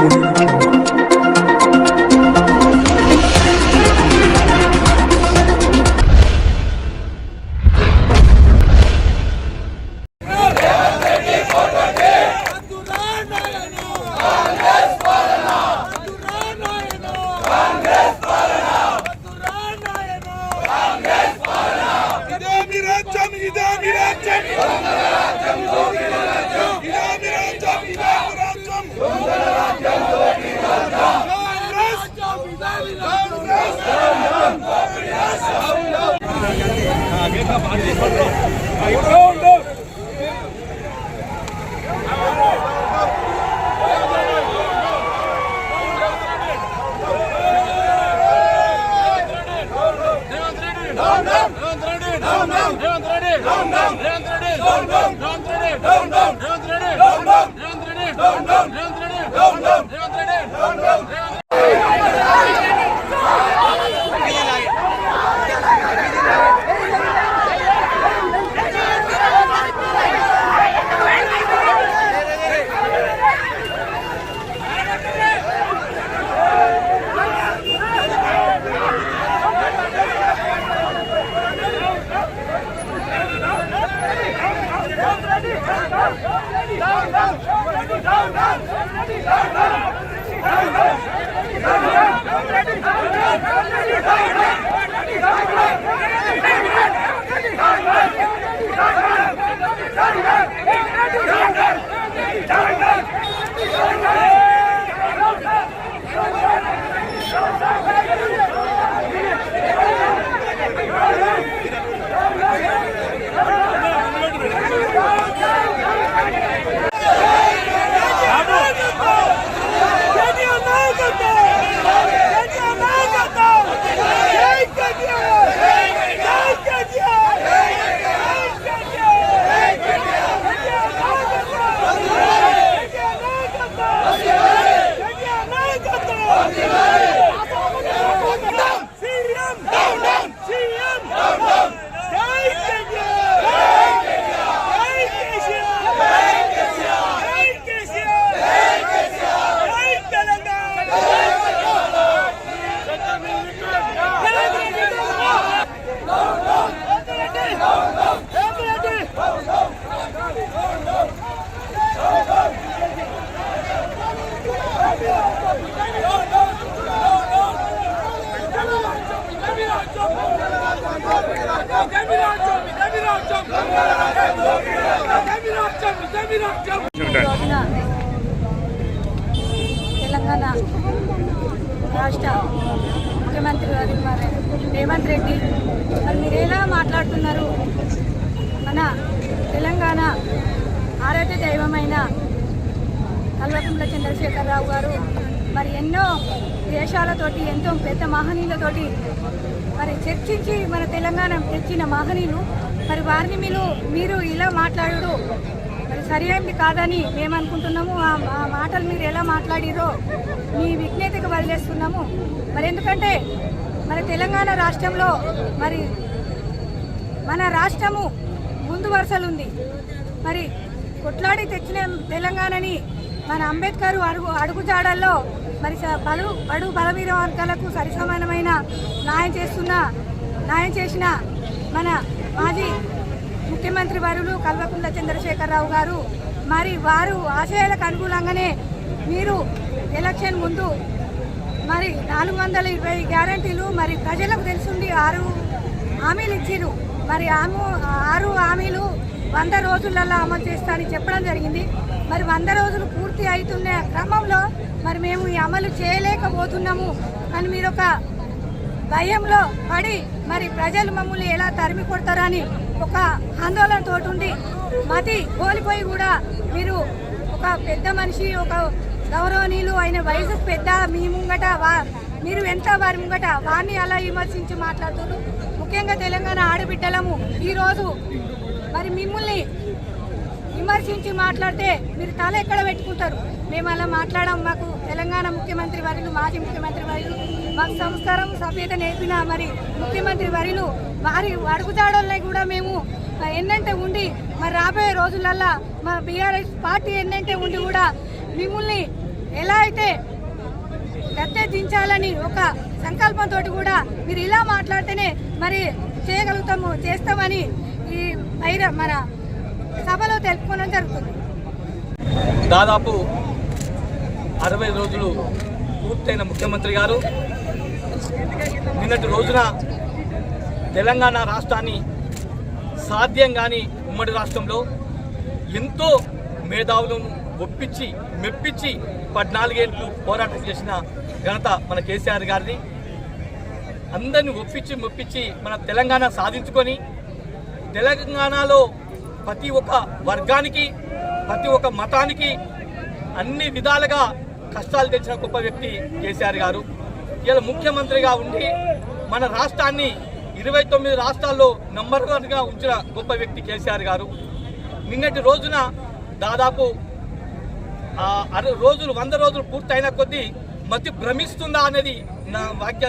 Idę mi ręczem, idę mi ręczem! não, não, não. రోజున తెలంగాణ రాష్ట్ర ముఖ్యమంత్రి గారు రేవంత్ రెడ్డి. మరి మీరు ఎలా మాట్లాడుతున్నారు? మన తెలంగాణ ఆరాధ్య దైవమైన కల్వకుంట్ల చంద్రశేఖరరావు గారు మరి ఎన్నో దేశాలతోటి ఎంతో పెద్ద మహనీయులతోటి మరి చర్చించి మన తెలంగాణ తెచ్చిన మహనీయులు మరి వారిని మీరు మీరు ఇలా మాట్లాడడు మరి సరి కాదని మేము అనుకుంటున్నాము. ఆ మాటలు మీరు ఎలా మాట్లాడిరో మీ విజ్ఞతకు వదిలేస్తున్నాము. మరి ఎందుకంటే మరి తెలంగాణ రాష్ట్రంలో మరి మన రాష్ట్రము ముందు వరుసలుంది. మరి కొట్లాడి తెచ్చిన తెలంగాణని మన అంబేద్కర్ అడుగు అడుగుజాడల్లో మరి స- బలు బడు బలవీర వర్గాలకు సరిసమానమైన న్యాయం చేస్తున్న న్యాయం చేసిన మన మాజీ ముఖ్యమంత్రి వరులు కల్వకుంట్ల చంద్రశేఖరరావు గారు మరి వారు ఆశయాలకు అనుకూలంగానే మీరు ఎలక్షన్ ముందు మరి నాలుగు వందల ఇరవై గ్యారంటీలు మరి ప్రజలకు తెలుసుండి ఆరు హామీలు ఇచ్చిరు మరి ఆము ఆరు హామీలు వంద రోజులలో అమలు చేస్తానని చెప్పడం జరిగింది. మరి వంద రోజులు పూర్తి అవుతున్న క్రమంలో మరి మేము ఈ అమలు చేయలేకపోతున్నాము. అని మీరు ఒక భయంలో పడి మరి ప్రజలు మమ్మల్ని ఎలా తరిమి కొడతారని ఒక ఆందోళనతో ఉండి మతి కోల్పోయి కూడా మీరు ఒక పెద్ద మనిషి ఒక గౌరవనీయులు అయిన వయసు పెద్ద మీ ముంగట వా- మీరు ఎంత వారి ముంగట వారిని అలా విమర్శించి మాట్లాడుతున్నారు? ముఖ్యంగా తెలంగాణ ఆడబిడ్డలము ఈరోజు మరి మిమ్మల్ని విమర్శించి మాట్లాడితే మీరు తల ఎక్కడ పెట్టుకుంటారు? మేము అలా మాట్లాడడం మాకు తెలంగాణ ముఖ్యమంత్రి వర్యులు మాజీ ముఖ్యమంత్రి వర్యులు మాకు సంస్కారం సభ్యత నేర్పిన మరి ముఖ్యమంత్రి వర్యులు వారి అడుగుజాడల్ని కూడా మేము ఎన్నంటే ఉండి మరి రాబోయే రోజులల్లా మా బీఆర్ఎస్ పార్టీ ఎన్నంటే ఉండి కూడా మిమ్మల్ని ఎలా అయితే గద్దె దించాలని ఒక సంకల్పంతో కూడా మీరు ఇలా మాట్లాడితేనే మరి చేయగలుగుతాము చేస్తామని ఈ బహిర మన సభలో తెలుపుకోవడం జరుగుతుంది. దాదాపు అరవై రోజులు పూర్తయిన ముఖ్యమంత్రి గారు. నిన్నటి రోజున తెలంగాణ రాష్ట్రాన్ని సాధ్యం కాని ఉమ్మడి రాష్ట్రంలో ఎంతో మేధావులను ఒప్పించి మెప్పించి పద్నాలుగేళ్ళు పోరాటం చేసిన ఘనత మన కేసీఆర్ గారిని అందరిని ఒప్పించి మెప్పించి మన తెలంగాణ సాధించుకొని తెలంగాణలో ప్రతి ఒక్క వర్గానికి ప్రతి ఒక్క మతానికి అన్ని విధాలుగా కష్టాలు తెచ్చిన గొప్ప వ్యక్తి కేసీఆర్ గారు. ఇలా ముఖ్యమంత్రిగా ఉండి మన రాష్ట్రాన్ని ఇరవై తొమ్మిది రాష్ట్రాల్లో నంబర్ వన్గా ఉంచిన గొప్ప వ్యక్తి కేసీఆర్ గారు. నిన్నటి రోజున దాదాపు అరవై రోజులు వంద రోజులు పూర్తయిన కొద్దీ మతి భ్రమిస్తుందా అనేది నా వాక్య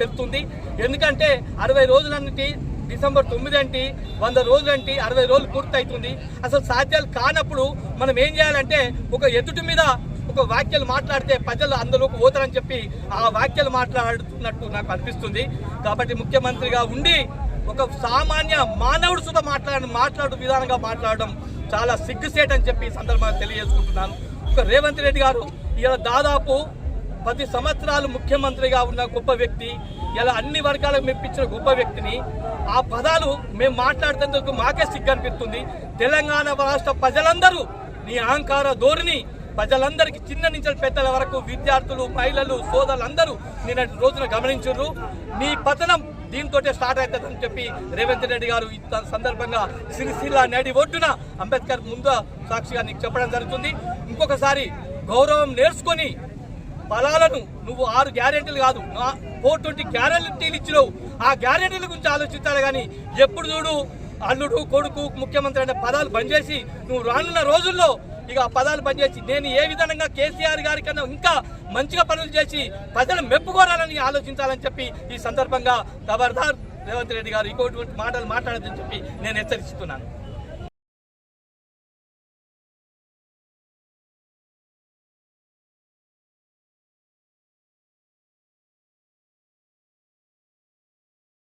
తెలుస్తుంది ఎందుకంటే అరవై రోజులన్నిటి డిసెంబర్ తొమ్మిది అంటే వంద రోజులంటే అరవై రోజులు పూర్తవుతుంది అసలు సాధ్యాలు కానప్పుడు మనం ఏం చేయాలంటే ఒక ఎదుటి మీద ఒక వ్యాఖ్యలు మాట్లాడితే ప్రజలు అందులోకి పోతారని చెప్పి ఆ వ్యాఖ్యలు మాట్లాడుతున్నట్టు నాకు అనిపిస్తుంది. కాబట్టి ముఖ్యమంత్రిగా ఉండి ఒక సామాన్య మానవుడు సుధా మాట్లాడ మాట్లాడు విధానంగా మాట్లాడడం చాలా సిగ్గుసేట్ అని చెప్పి సందర్భంగా తెలియజేసుకుంటున్నాను. ఒక రేవంత్ రెడ్డి గారు ఇలా దాదాపు పది సంవత్సరాలు ముఖ్యమంత్రిగా ఉన్న గొప్ప వ్యక్తి ఇలా అన్ని వర్గాలకు మెప్పించిన గొప్ప వ్యక్తిని ఆ పదాలు మేము మాట్లాడుతున్నందుకు మాకే సిగ్గు అనిపిస్తుంది. తెలంగాణ రాష్ట్ర ప్రజలందరూ నీ అహంకార ధోరణి ప్రజలందరికీ చిన్న నుంచి పెద్దల వరకు విద్యార్థులు మహిళలు సోదరులందరూ నిన్నటి రోజున గమనించారు నీ పతనం దీంతో స్టార్ట్ అవుతుందని చెప్పి రేవంత్ రెడ్డి గారు ఈ సందర్భంగా సిరిసిల్ల నేడి ఒడ్డున అంబేద్కర్ ముందు సాక్షిగా నీకు చెప్పడం జరుగుతుంది. ఇంకొకసారి గౌరవం నేర్చుకొని ఫలాలను నువ్వు ఆరు గ్యారెంటీలు కాదు ఫోర్ ట్వంటీ గ్యారెంటీలు ఇచ్చినావు. ఆ గ్యారెంటీల గురించి ఆలోచించాలి కానీ ఎప్పుడు చూడు అల్లుడు కొడుకు ముఖ్యమంత్రి అనే పదాలు బంద్ చేసి నువ్వు రానున్న రోజుల్లో ఇక ఆ పదాలు పనిచేసి చేసి నేను ఏ విధంగా కేసీఆర్ గారి కన్నా ఇంకా మంచిగా పనులు చేసి ప్రజలు మెప్పుకోరాలని ఆలోచించాలని చెప్పి ఈ సందర్భంగా ఖబర్దార్ రేవంత్ రెడ్డి గారు ఇంకోటువంటి మాటలు మాట్లాడదని చెప్పి నేను హెచ్చరిస్తున్నాను.